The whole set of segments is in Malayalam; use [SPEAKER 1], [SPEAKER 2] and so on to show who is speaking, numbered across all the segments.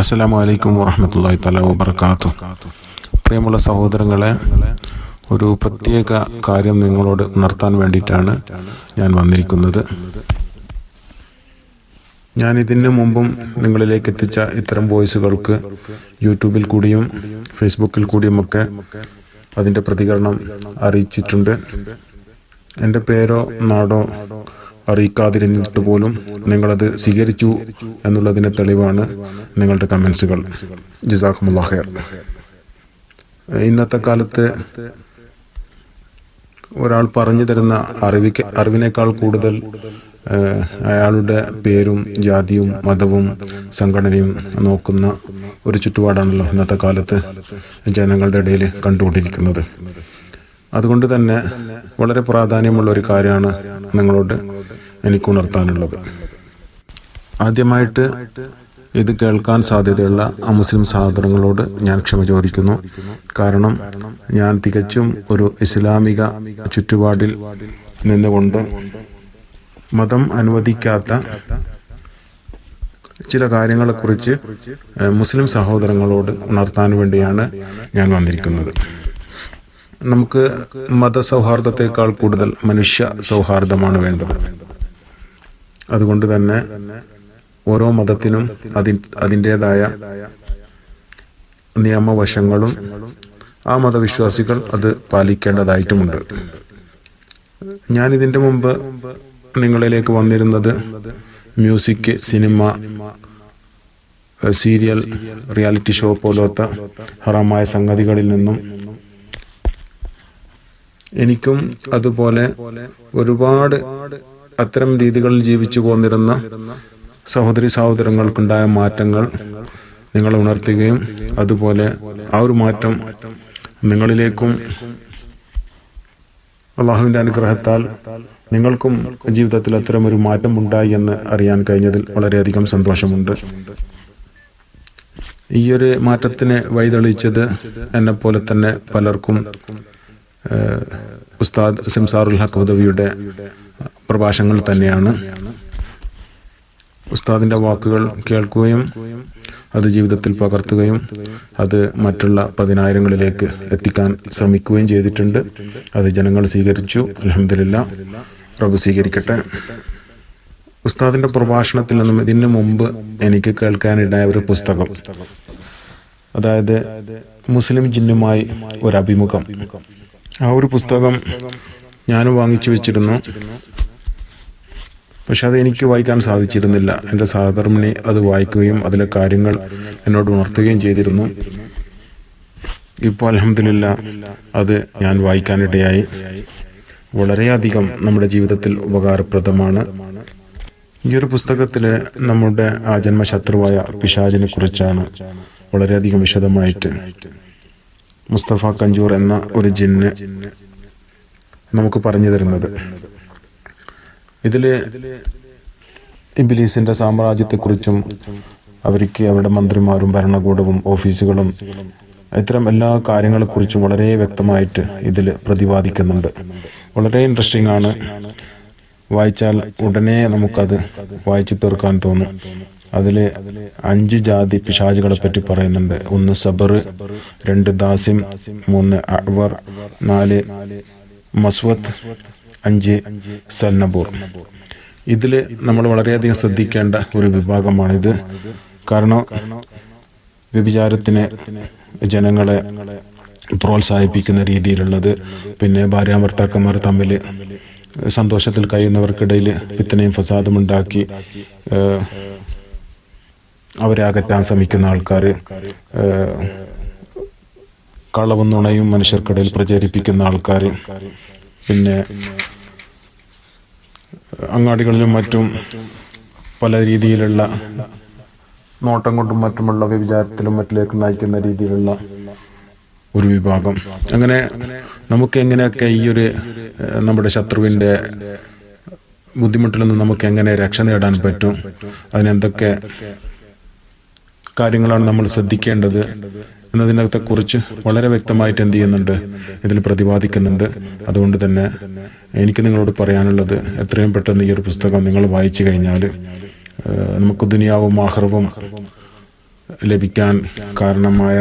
[SPEAKER 1] അസ്സലാമു വലൈക്കും വാഹമത്തല്ലാ തല വബർക്കാത്തു പ്രിയമുള്ള സഹോദരങ്ങളെ ഒരു പ്രത്യേക കാര്യം നിങ്ങളോട് ഉണർത്താൻ വേണ്ടിയിട്ടാണ് ഞാൻ വന്നിരിക്കുന്നത്. ഞാൻ ഇതിന് മുമ്പും നിങ്ങളിലേക്ക് എത്തിച്ച ഇത്തരം വോയിസുകൾക്ക് യൂട്യൂബിൽ കൂടിയും ഫേസ്ബുക്കിൽ കൂടിയുമൊക്കെ അതിന്റെ പ്രതികരണം അറിയിച്ചിട്ടുണ്ട്. എന്റെ പേരോ നാടോ അറിയിക്കാതിരുന്നിട്ട് പോലും നിങ്ങളത് സ്വീകരിച്ചു എന്നുള്ളതിന് തെളിവാണ് നിങ്ങളുടെ കമൻസുകൾ. ജിസാഖുമുല്ലാ ഖൈർ. ഇന്നത്തെ കാലത്ത് ഒരാൾ പറഞ്ഞു തരുന്ന അറിവിക്ക് അറിവിനേക്കാൾ കൂടുതൽ അയാളുടെ പേരും ജാതിയും മതവും സംഘടനയും നോക്കുന്ന ഒരു ചുറ്റുപാടാണല്ലോ ഇന്നത്തെ കാലത്ത് ജനങ്ങളുടെ ഇടയിൽ കണ്ടുകൊണ്ടിരിക്കുന്നത്. അതുകൊണ്ട് തന്നെ വളരെ പ്രാധാന്യമുള്ള ഒരു കാര്യമാണ് നിങ്ങളോട് എനിക്ക് ഉണർത്താനുള്ളത് ആദ്യമായിട്ട് ഇത് കേൾക്കാൻ സാധ്യതയുള്ള അമുസ്ലിം സഹോദരങ്ങളോട് ഞാൻ ക്ഷമ ചോദിക്കുന്നു. കാരണം ഞാൻ തികച്ചും ഒരു ഇസ്ലാമിക ചുറ്റുപാടിൽ നിന്നുകൊണ്ട് മതം അനുവദിക്കാത്ത ചില കാര്യങ്ങളെക്കുറിച്ച് മുസ്ലിം സഹോദരങ്ങളോട് ഉണർത്താൻ വേണ്ടിയാണ് ഞാൻ വന്നിരിക്കുന്നത്. നമുക്ക് മതസൗഹാർദ്ദത്തെക്കാൾ കൂടുതൽ മനുഷ്യ സൗഹാർദ്ദമാണ് വേണ്ടത്. അതുകൊണ്ട് തന്നെ ഓരോ മതത്തിനും അതി അതിന്റെതായ നിയമവശങ്ങളും ആ മതവിശ്വാസികൾ അത് പാലിക്കേണ്ടതായിട്ടുമുണ്ട്. ഞാൻ ഇതിന്റെ മുമ്പ് നിങ്ങളിലേക്ക് വന്നിരുന്നത് music cinema serial reality show പോലത്തെ ഹറാമായ സംഗതികളിൽ നിന്നും എനിക്കും അതുപോലെ ഒരുപാട് അത്തരം രീതികളിൽ ജീവിച്ചു പോന്നിരുന്ന സഹോദരി സഹോദരങ്ങൾക്കുണ്ടായ മാറ്റങ്ങൾ നിങ്ങൾ ഉണർത്തുകയും അതുപോലെ ആ ഒരു മാറ്റം നിങ്ങളിലേക്കും അള്ളാഹുവിന്റെ അനുഗ്രഹത്താൽ നിങ്ങൾക്കും ജീവിതത്തിൽ അത്തരം ഒരു മാറ്റം ഉണ്ടായി എന്ന് അറിയാൻ കഴിഞ്ഞതിൽ വളരെയധികം സന്തോഷമുണ്ട്. ഈ ഒരു മാറ്റത്തിന് വഴിതെളിച്ചത് എന്നെ പോലെ തന്നെ പലർക്കും ഉസ്താദ് സിംസാറുൽ ഹക്ക് ഉദവിയുടെ പ്രഭാഷണങ്ങൾ തന്നെയാണ്. ഉസ്താദിന്റെ വാക്കുകൾ കേൾക്കുകയും അത് ജീവിതത്തിൽ പകർത്തുകയും അത് മറ്റുള്ള പതിനായിരങ്ങളിലേക്ക് എത്തിക്കാൻ ശ്രമിക്കുകയും ചെയ്തിട്ടുണ്ട്. അത് ജനങ്ങൾ സ്വീകരിച്ചു. അലഹമില്ല പ്രഭു സ്വീകരിക്കട്ടെ. ഉസ്താദിന്റെ പ്രഭാഷണത്തിൽ നിന്നും ഇതിന് മുമ്പ് എനിക്ക് കേൾക്കാനിടയായ ഒരു പുസ്തകം. അതായത് മുസ്ലിം ജിന്നുമായി ഒരു അഭിമുഖം ആ ഒരു പുസ്തകം ഞാനും വാങ്ങിച്ചു വെച്ചിരുന്നു. പക്ഷെ അത് എനിക്ക് വായിക്കാൻ സാധിച്ചിരുന്നില്ല. എന്റെ സഹധർമ്മിണി അത് വായിക്കുകയും അതിലെ കാര്യങ്ങൾ എന്നോട് ഉണർത്തുകയും ചെയ്തിരുന്നു. ഇപ്പോൾ അലഹമില്ല അത് ഞാൻ വായിക്കാനിടയായി. വളരെയധികം നമ്മുടെ ജീവിതത്തിൽ ഉപകാരപ്രദമാണ്. ഈ ഒരു പുസ്തകത്തിൽ നമ്മുടെ ആ ജന്മശത്രുവായ പിശാചിനെ കുറിച്ചാണ് വളരെയധികം വിശദമായിട്ട്. മുസ്തഫ കഞ്ചൂർ എന്ന ഒരു ജിന്ന് നമുക്ക് പറഞ്ഞു തരുന്നത്. ഇതിൽ ഇബിലീസിന്റെ സാമ്രാജ്യത്തെക്കുറിച്ചും അവർക്ക് അവരുടെ മന്ത്രിമാരും ഭരണകൂടവും ഓഫീസുകളും ഇത്തരം എല്ലാ കാര്യങ്ങളെക്കുറിച്ചും വളരെ വ്യക്തമായിട്ട് ഇതിൽ പ്രതിപാദിക്കുന്നുണ്ട്. വളരെ ഇൻട്രസ്റ്റിംഗ് ആണ്. വായിച്ചാൽ ഉടനെ നമുക്കത് വായിച്ചു തീർക്കാൻ തോന്നും. അതിൽ അഞ്ച് ജാതി പിശാചുകളെ പറ്റി പറയുന്നുണ്ട്. ഒന്ന് സബർ രണ്ട് ദാസിം മൂന്ന് അക്ബർ നാല് മസ്വത്ത് അഞ്ച് സൽനബൂർ. ഇതിൽ നമ്മൾ വളരെയധികം ശ്രദ്ധിക്കേണ്ട ഒരു വിഭാഗമാണിത്. കാരണം വ്യഭിചാരത്തിന് ജനങ്ങളെ പ്രോത്സാഹിപ്പിക്കുന്ന രീതിയിലുള്ളത്. പിന്നെ ഭാര്യാഭർത്താക്കന്മാർ തമ്മിൽ സന്തോഷത്തിൽ കഴിയുന്നവർക്കിടയിൽ പിത്തനെയും ഫസാദും ഉണ്ടാക്കി അവരെ അകറ്റാൻ ശ്രമിക്കുന്ന ആൾക്കാർ കളവും നുണയും മനുഷ്യർക്കിടയിൽ പ്രചരിപ്പിക്കുന്ന ആൾക്കാർ പിന്നെ അങ്ങാടികളിലും മറ്റും പല രീതിയിലുള്ള നോട്ടം കൊണ്ടും മറ്റുമുള്ള വ്യഭിചാരത്തിലും മറ്റിലേക്ക് നയിക്കുന്ന രീതിയിലുള്ള ഒരു വിഭാഗം. അങ്ങനെ നമുക്ക് എങ്ങനെയൊക്കെ ഈ ഒരു നമ്മുടെ ശത്രുവിന്റെ ബുദ്ധിമുട്ടിൽ നിന്ന് നമുക്ക് എങ്ങനെ രക്ഷ നേടാൻ പറ്റും? അതിനെന്തൊക്കെ കാര്യങ്ങളാണ് നമ്മൾ ശ്രദ്ധിക്കേണ്ടത്? എന്നതിനകത്തെ കുറിച്ച് വളരെ വ്യക്തമായിട്ട് എന്ത് ചെയ്യുന്നുണ്ട്? ഇതിൽ പ്രതിപാദിക്കുന്നുണ്ട്. അതുകൊണ്ട് തന്നെ എനിക്ക് നിങ്ങളോട് പറയാനുള്ളത് എത്രയും പെട്ടെന്ന് ഈ ഒരു പുസ്തകം നിങ്ങൾ വായിച്ചു കഴിഞ്ഞാൽ നമുക്ക് ദുനിയാവും ആഹ്റവും ലഭിക്കാൻ കാരണമായ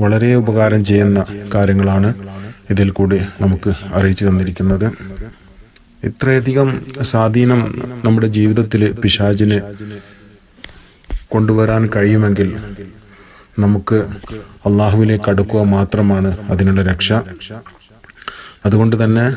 [SPEAKER 1] വളരെ ഉപകാരം ചെയ്യുന്ന കാര്യങ്ങളാണ് ഇതിൽ കൂടി നമുക്ക് അറിയിച്ചു തന്നിരിക്കുന്നത്. ഇത്രയധികം സ്വാധീനം നമ്മുടെ ജീവിതത്തിൽ പിശാചിന് കൊണ്ടുവരാൻ കഴിയുമെങ്കിൽ നമുക്ക് അള്ളാഹുവിലേക്ക് അടുക്കുക മാത്രമാണ് അതിനുള്ള രക്ഷ. അതുകൊണ്ട് തന്നെ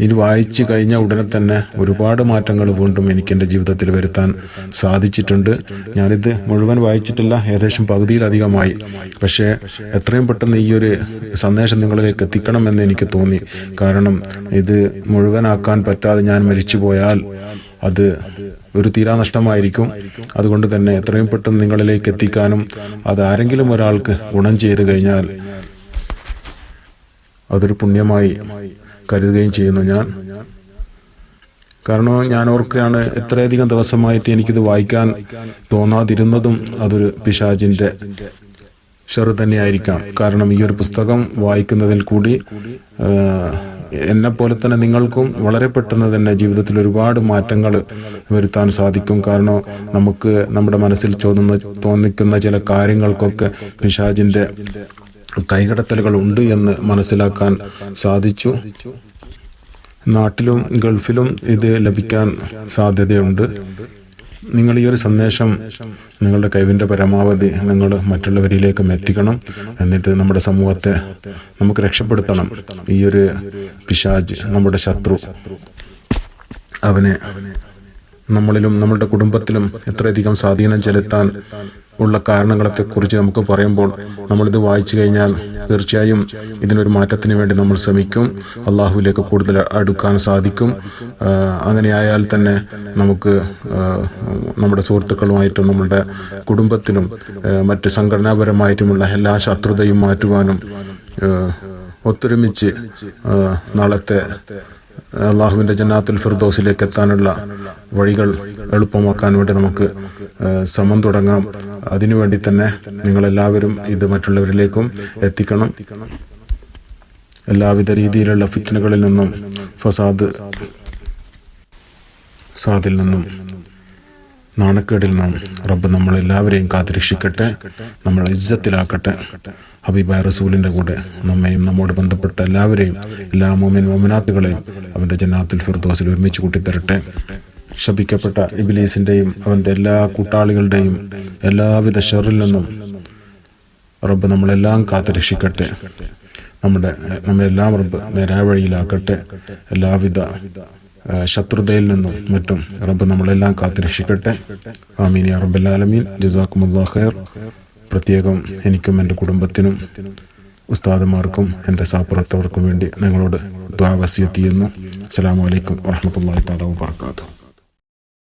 [SPEAKER 1] ഇത് വായിച്ചു കഴിഞ്ഞ ഉടനെ തന്നെ ഒരുപാട് മാറ്റങ്ങൾ വീണ്ടും എനിക്ക് എന്റെ ജീവിതത്തിൽ വരുത്താൻ സാധിച്ചിട്ടുണ്ട്. ഞാനിത് മുഴുവൻ വായിച്ചിട്ടില്ല ഏകദേശം പകുതിയിലധികമായി. പക്ഷേ എത്രയും പെട്ടെന്ന് ഈ ഒരു സന്ദേശം നിങ്ങളിലേക്ക് എത്തിക്കണമെന്ന് എനിക്ക് തോന്നി. കാരണം ഇത് മുഴുവനാക്കാൻ പറ്റാതെ ഞാൻ മരിച്ചു പോയാൽ അത് ഒരു തീരാനഷ്ടമായിരിക്കും. അതുകൊണ്ട് തന്നെ എത്രയും പെട്ടെന്ന് നിങ്ങളിലേക്ക് എത്തിക്കാനും അത് ആരെങ്കിലും ഒരാൾക്ക് ഗുണം ചെയ്തു കഴിഞ്ഞാൽ അതൊരു പുണ്യമായി കരുതുകയും ചെയ്യുന്നു ഞാൻ. കാരണം ഞാൻ ഓർക്കുകയാണ് എത്രയധികം ദിവസമായിട്ട് എനിക്കിത് വായിക്കാൻ തോന്നാതിരുന്നതും അതൊരു പിശാജിന്റെ ഷെറു തന്നെയായിരിക്കാം. കാരണം ഈ ഒരു പുസ്തകം വായിക്കുന്നതിൽ കൂടി എന്നെ പോലെ തന്നെ നിങ്ങൾക്കും വളരെ പെട്ടെന്ന് തന്നെ ജീവിതത്തിൽ ഒരുപാട് മാറ്റങ്ങൾ വരുത്താൻ സാധിക്കും. കാരണം നമുക്ക് നമ്മുടെ മനസ്സിൽ തോന്നുന്ന തോന്നിക്കുന്ന ചില കാര്യങ്ങൾക്കൊക്കെ പിശാജിന്റെ കൈകടത്തലുകൾ ഉണ്ട് എന്ന് മനസ്സിലാക്കാൻ സാധിച്ചു. നാട്ടിലും ഗൾഫിലും ഇത് ലഭിക്കാൻ സാധ്യതയുണ്ട്. നിങ്ങൾ ഈ ഒരു സന്ദേശം നിങ്ങളുടെ കഴിവിന്റെ പരമാവധി നിങ്ങൾ മറ്റുള്ളവരിലേക്കും എത്തിക്കണം എന്നിട്ട് നമ്മുടെ സമൂഹത്തെ നമുക്ക് രക്ഷപ്പെടുത്തണം. ഈ ഒരു പിശാജ് നമ്മുടെ ശത്രു. അവനെ നമ്മളിലും നമ്മളുടെ കുടുംബത്തിലും എത്രയധികം സ്വാധീനം ചെലുത്താൻ ഉള്ള കാരണങ്ങളെക്കുറിച്ച് നമുക്ക് പറയുമ്പോൾ നമ്മളിത് വായിച്ചു കഴിഞ്ഞാൽ തീർച്ചയായും ഇതിനൊരു മാറ്റത്തിന് വേണ്ടി നമ്മൾ ശ്രമിക്കും. അള്ളാഹുവിലേക്ക് കൂടുതൽ അടുക്കാൻ സാധിക്കും. അങ്ങനെയായാൽ തന്നെ നമുക്ക് നമ്മുടെ സുഹൃത്തുക്കളുമായിട്ടും നമ്മുടെ കുടുംബത്തിലും മറ്റ് സംഘടനാപരമായിട്ടുമുള്ള എല്ലാ ശത്രുതയും മാറ്റുവാനും ഒത്തൊരുമിച്ച് നാളത്തെ അള്ളാഹുവിന്റെ ജന്നാത്തുൽ ഫിർദോസിലേക്ക് എത്താനുള്ള വഴികൾ എളുപ്പമാക്കാൻ വേണ്ടി നമുക്ക് ശ്രമം തുടങ്ങാം. അതിനുവേണ്ടി തന്നെ നിങ്ങളെല്ലാവരും ഇത് മറ്റുള്ളവരിലേക്കും എത്തിക്കണം. എല്ലാവിധ രീതിയിലുള്ള ഫിറ്റ്നകളിൽ നിന്നും ഫസാദ് സാദിൽ നിന്നും. നാണക്കേടിൽ നിന്നും റബ്ബ് നമ്മളെല്ലാവരെയും കാത്തിരക്ഷിക്കട്ടെ നമ്മൾ ഇജ്ജത്തിലാക്കട്ടെ. ഹബീബായ റസൂലിന്റെ കൂടെ നമ്മയും നമ്മോട് ബന്ധപ്പെട്ട എല്ലാവരെയും എല്ലാ മോമിൻ മോമിനാത്തുകളെയും അവന്റെ ജന്നാത്തുൽ ഫിർദോസിൽ ഒരുമിച്ച് കൂട്ടിത്തരട്ടെ. ശപിക്കപ്പെട്ട ഇബിലീസിന്റെയും അവന്റെ എല്ലാ കൂട്ടാളികളുടെയും എല്ലാവിധ ഷെറിൽ നിന്നും റബ്ബ് നമ്മളെല്ലാം കാത്തുരക്ഷിക്കട്ടെ. നമ്മുടെ നമ്മെല്ലാം റബ്ബ് നേരായ വഴിയിലാക്കട്ടെ. എല്ലാവിധ ശത്രുതയിൽ നിന്നും മറ്റും റബ്ബ് നമ്മളെല്ലാം കാത്തുരക്ഷിക്കട്ടെ. ആമീൻ യാ റബ്ബല്ലാലമീൻ ജസാക്കുമുല്ലാ ഖൈർ. പ്രത്യേകം എനിക്കും എന്റെ കുടുംബത്തിനും ഉസ്താദുമാർക്കും എന്റെ സാപ്പുറത്തവർക്കും വേണ്ടി നിങ്ങളോട് ദ്വാവസ്യത്ത് ചെയ്യുന്നു. അസ്സാം വലൈക്കും വാഹമത്തല്ലാ താല വാത്തു